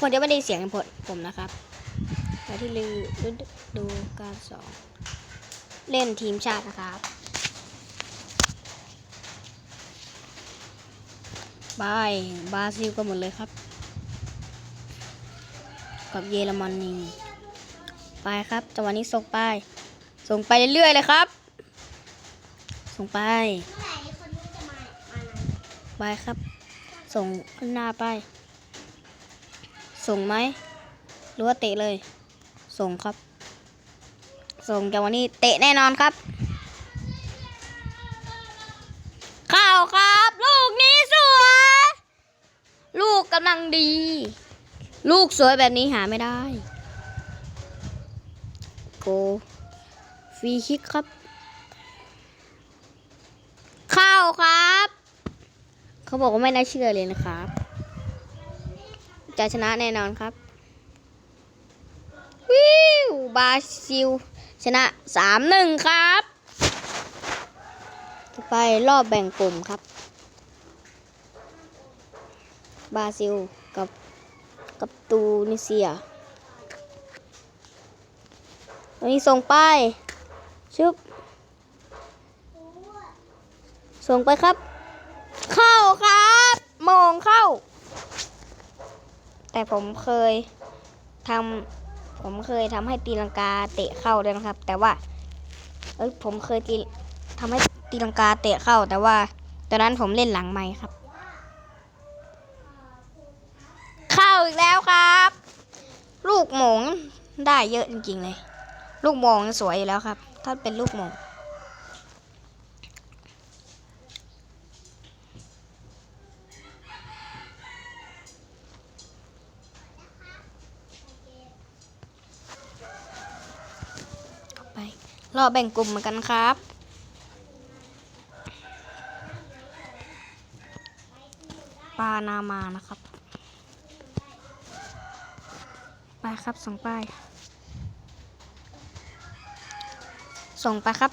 คนจะไม่ได้เสียงผมผมนะครับไปที่ลือฤดูกาลสองเล่นทีมชาตินะครับบายบราซิลก็หมดเลยครับ กับเยอรมนีไปครับจังหวะนี้ส่งไป ส่งไปเรื่อยๆเลยครับ ส่งไปเมื่อไหร่คนนู้นจะมามานะไปครับ ส่งขึ้นหน้าไป ส่งไหมหรือว่าเตะเลย ส่งครับ ส่งจากวันนี้เตะแน่นอนครับ เข้าครับ ลูกนี้สวย ลูกกำลังดี ลูกสวยแบบนี้หาไม่ได้ โกฟรีคิกครับ เข้าครับ เขาบอกว่าไม่น่าเชื่อเลยนะครับ จะชนะแน่นอนครับ วิวบราซิล ชนะสามหนึ่งครับ ไปรอบแบ่งกลุ่มครับ บราซิลกับกับตูนิเซียวันนี้ส่งไป ชึบ ส่งไปครับ เข้าครับ มองเข้า แต่ผมเคยทำผมเคยทำให้ตีลังกาเตะเข้าด้วยนะครับ แต่ว่าเอ้ยผมเคยตีทำให้ตีลังกาเตะเข้า แต่ว่าตอนนั้นผมเล่นหลังไม้ครับ เข้าอีกแล้วครับ ลูกหมงได้เยอะจริงๆเลย ลูกหมงสวยอยู่แล้วครับ ถ้าเป็นลูกหมง ไป รอแบ่งกลุ่มเหมือนกันครับ ปานามานะครับ ไปครับส่งไป ส่งไปครับ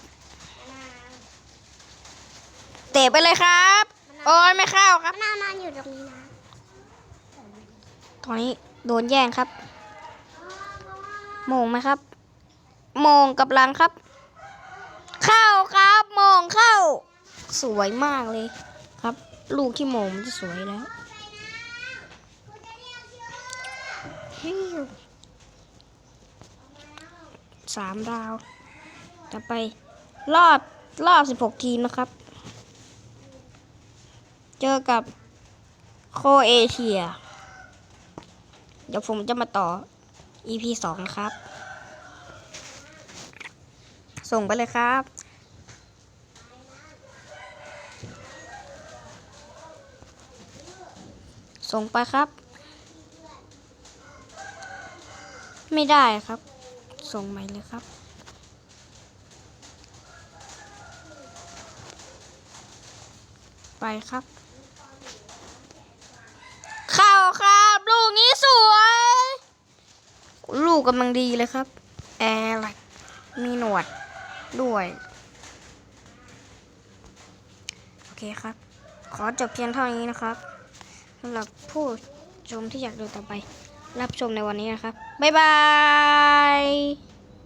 เตะไปเลยครับ โอ้ยไม่เข้าครับมะนาวมาอยู่ตรงนี้นะตอนนี้โดนแย่งครับ โมงไหมครับ โมงกับลังครับ เข้าครับโมงเข้า สวยมากเลยครับ ลูกที่โมงมันจะสวยแล้วสามดาวจะไปรอบรอบสิบหกทีมนะครับ เจอกับโคเอเชีย เดี๋ยวผมจะมาต่อ EP สองนะครับ ส่งไปเลยครับ ส่งไปครับ ไม่ได้ครับ ส่งใหม่เลยครับไปครับ เข้าครับ ลูกนี้สวย ลูกกำลังดีเลยครับ แอร์ลักมีหนวด ด้วย โอเคครับ ขอจบเพียงเท่านี้นะครับสำหรับผู้ชมที่อยากดูต่อไป รับชมในวันนี้นะครับ บ๊ายบาย